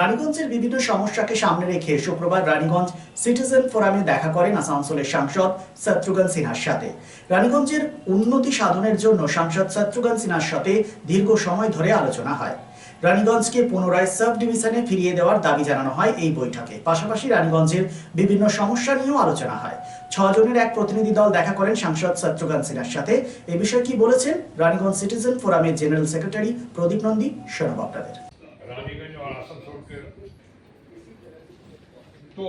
রানীগঞ্জের বিভিন্ন সমস্যাকে সামনে রেখে শুক্রবার রানীগঞ্জ সিটিজেন ফোরামে দেখা করেন আসানসোলের সাংসদ শত্রুঘ্ন সিনহার সাথে। রানীগঞ্জের উন্নতি সাধনের জন্য সাংসদ শত্রুঘ্ন সিনহার সাথে দীর্ঘ সময় ধরে আলোচনা হয়। রানীগঞ্জকে পুনরায় সাব ডিভিশনে ফিরিয়ে দেওয়ার দাবি জানানো হয় এই বৈঠকে। পাশাপাশি রানীগঞ্জের বিভিন্ন সমস্যা নিয়েও আলোচনা হয়। ছজনের এক প্রতিনিধি দল দেখা করেন সাংসদ শত্রুঘ্ন সিনহার সাথে। এ বিষয়ে কি বলেছেন রানীগঞ্জ সিটিজেন ফোরামের জেনারেল সেক্রেটারি প্রদীপ নন্দী, শোনাব আপনাদের। रानीगंज और आसनसोल के तो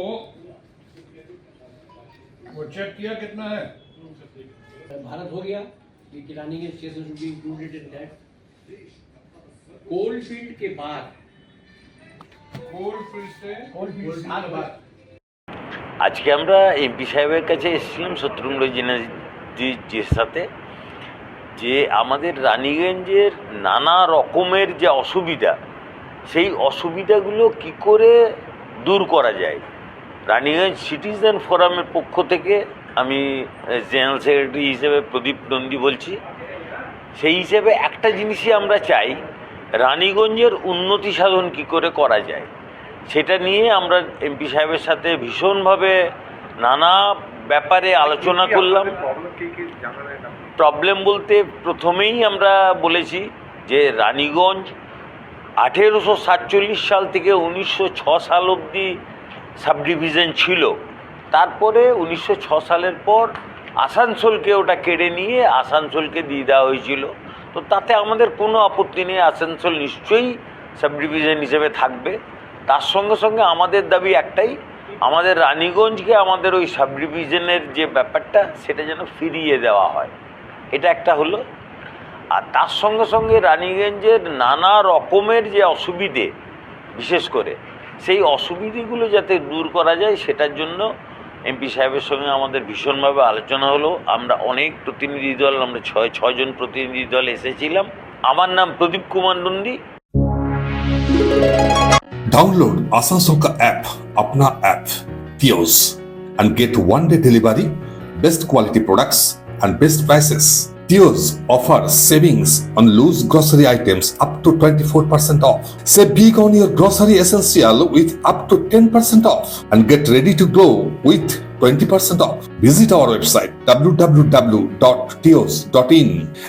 वो चेक किया कितना है भारत हो गया ये किरानी के station should be included in that coal field के बाद कोल फील्ड से कोल फील्ड के बाद আজকে আমরা এমপি সাহেবের কাছে এসেছিলাম শত্রুঘ্ন জির সাথে যে আমাদের রানীগঞ্জের নানা রকমের যে অসুবিধা সেই অসুবিধাগুলো কি করে দূর করা যায়? রানীগঞ্জ সিটিজেন ফোরামের পক্ষ থেকে আমি জেনারেল সেক্রেটারি হিসেবে প্রদীপ নন্দী বলছি। সেই হিসেবে একটা জিনিসই আমরা চাই রানীগঞ্জের উন্নতি সাধন কি করে করা যায়? সেটা নিয়ে আমরা এমপি সাহেবের সাথে ভীষণভাবে নানা ব্যাপারে আলোচনা করলাম। প্রবলেম বলতে প্রথমেই আমরা বলেছি যে রানীগঞ্জ আঠেরোশো সাতচল্লিশ সাল থেকে উনিশশো ছ সাল অবধি সাব ডিভিশন ছিল। তারপরে উনিশশো ছ সালের পর আসানসোলকে ওটা কেড়ে নিয়ে আসানসোলকে দিয়ে দেওয়া হয়েছিল। তো তাতে আমাদের কোনো আপত্তি নেই, আসানসোল নিশ্চয়ই সাব ডিভিশন হিসেবে থাকবে। তার সঙ্গে সঙ্গে আমাদের দাবি একটাই, আমাদের রানীগঞ্জকে আমাদের ওই সাব ডিভিশনের যে ব্যাপারটা, সেটা যেন ফিরিয়ে দেওয়া হয়। এটা একটা হলো। আর তার সঙ্গে সঙ্গে রানীগঞ্জের নানা রকমের যে অসুবিধে, বিশেষ করে সেই অসুবিধেগুলো যাতে দূর করা যায়, সেটার জন্য এমপি সাহেবের সঙ্গে আমাদের ভীষণভাবে আলোচনা হলো। আমরা অনেক প্রতিনিধি দল, আমরা ছয় ছয়জন প্রতিনিধি দল এসেছিলাম। আমার নাম প্রদীপ কুমার নন্দী। ডাউনলোড আসানসোলকা অ্যাপ আপনা app পিওস and get one day delivery best quality products and best prices Theos offers savings on loose grocery items up to 24% off. Save big on your grocery essential with up to 10% off and get ready to glow with 20% off. Visit our website www.teos.in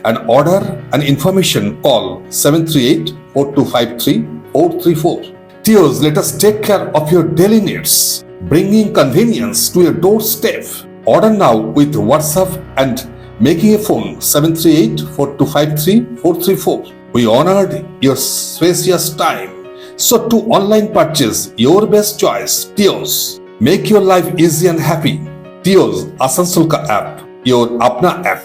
and order an information call 738 4253 434. Teos, let us take care of your daily needs, bringing convenience to your doorstep. Order now with WhatsApp and making a phone 738 4253 434. We honored your spacious time. So to online purchase, your best choice, Teos. Make your life easy and happy. Teos Asansol ka app, your Apna app.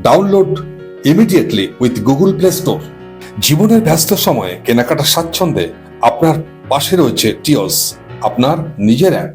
Download immediately with Google Play Store. জীবনের ব্যস্ত সময়ে কেনাকাটা স্বাচ্ছন্দ্যে আপনার পাশে রয়েছে টিওস আপনার নিজের অ্যাপ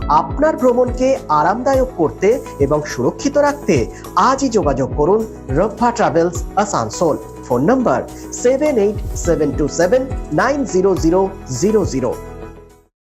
আপনার ভ্রমণকে আরামদায়ক করতে এবং সুরক্ষিত রাখতে আজই যোগাযোগ করুন Rabba travels Asansol. Phone number seven eight seven two seven nine zero zero zero zero